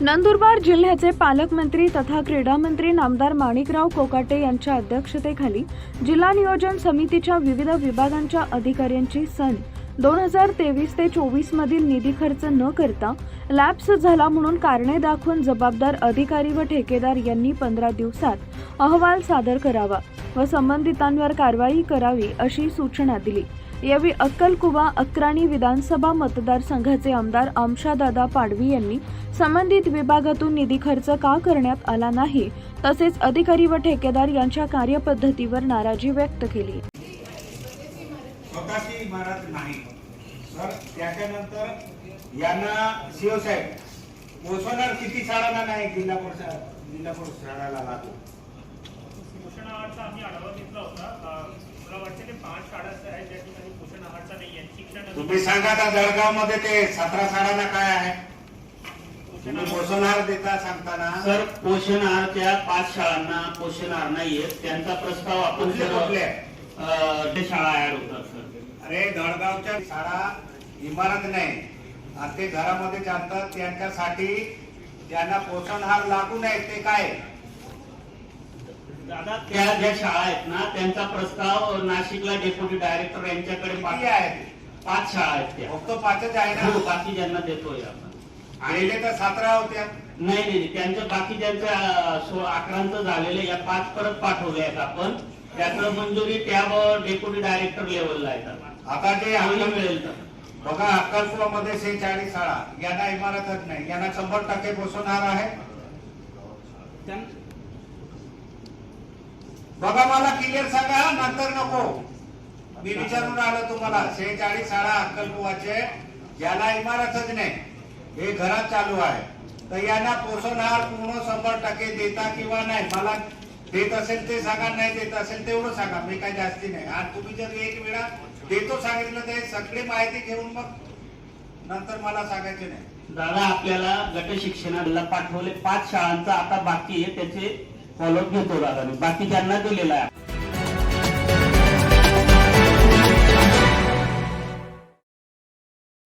नंदुरबार जिल्ह्याचे पालकमंत्री तथा क्रीडा मंत्री नामदार माणिकराव कोकाटे यांच्या अध्यक्षतेखाली जिल्हा नियोजन समितीच्या विविध विभागांच्या अधिकाऱ्यांची सन दोन हजार तेवीस ते चोवीस मधील निधी खर्च न करता लॅप्स झाला म्हणून कारणे दाखवून जबाबदार अधिकारी व ठेकेदार यांनी पंधरा दिवसात अहवाल सादर करावा व संबंधितांवर कारवाई करावी अशी सूचना दिली. यावेळी अक्कलकुवा अक्राणी विधानसभा मतदारसंघाचे आमदार आमशादादा पाडवी यांनी संबंधित विभागातून निधी खर्च का करण्यात आला नाही तसेच अधिकारी व ठेकेदार यांच्या कार्यपद्धतीवर नाराजी व्यक्त केली. स्वतःची इमारत नाही. तर त्याच्यानंतर यांना शिवसाहेब पोचवणार किती शाळांना नाही जिल्हा परिषद जिल्हा परिषद शाळाला लागू. पोषण आहारचा आम्ही आढावा घेतला होता अं, मला वाटते ते पाच शाळा अशा आहेत ज्या ठिकाणी पोषण आहारचा नाही आहे शिक्षण तुम्ही सांगा आता जळगावमध्ये ते सतरा शाळांना काय आहे? तुम्ही पोषणाहार देता सांगताना. सर पोषण आहारच्या पाच शाळांना पोषण आहार नाहीये. त्यांचा प्रस्ताव आपण कुठले सर्व- कुठले? अं, ते शाळा ऍड होतात सर. अरे जळगावच्या शाळा इमारत नाही. आणि ते घरामध्ये चालतात. त्यांच्यासाठी त्यांना पोषणहार लागू नये ते काय? दादा त्या ज्या शाळा आहेत ना त्यांचा प्रस्ताव नाशिकला डेप्युटी डायरेक्टर यांच्याकडे किती पाठ- आहेत पाच शाळा आहेत त्या. फक्त पाचच आहे हो, ना बाकी ज्यांना देतोय आपण. आणि ते तर सतरा होत्या. नाही नाही त्यांच्या बाकी ज्यांच्या अं, सोळा अकरांचं झालेलं या पाच परत पाठवले आहेत आपण. त्याचं मंजुरी टॅब डेप्युटी डायरेक्टर लेवलला आहेत आता. आता जे चांगलं आपलं मिळेल तर. बघा अक्कलकुवामध्ये शेहेचाळीस शाळा. यांना इमारतच नाही. यांना शंभर टक्के पोषणहार आहे. बघा मला क्लिअर सांगा. नंतर नको. मी विचारून आलो तुम्हाला शेहेचाळीस शाळा अक्कलकुवाचे याला इमारतच नाही. हे घरात चालू आहे. तर यांना पोषणहार पूर्ण शंभर टक्के देता किंवा नाही? मला देत असेल ते सांगा नाही देत असेल तेवढं सांगा. मी काही जास्ती नाही. आणि तुम्ही जर एक वेळा देतो सांगितलं ते सगळी माहिती घेऊन मग नंतर मला सांगायचे नाही. दादा आपल्याला गट शिक्षणाला पाठवले पाच शाळांचा आता बाकी आहे त्याचे फॉलोअप घेतो दादा मी. बाकी त्यांना दिलेला आहे.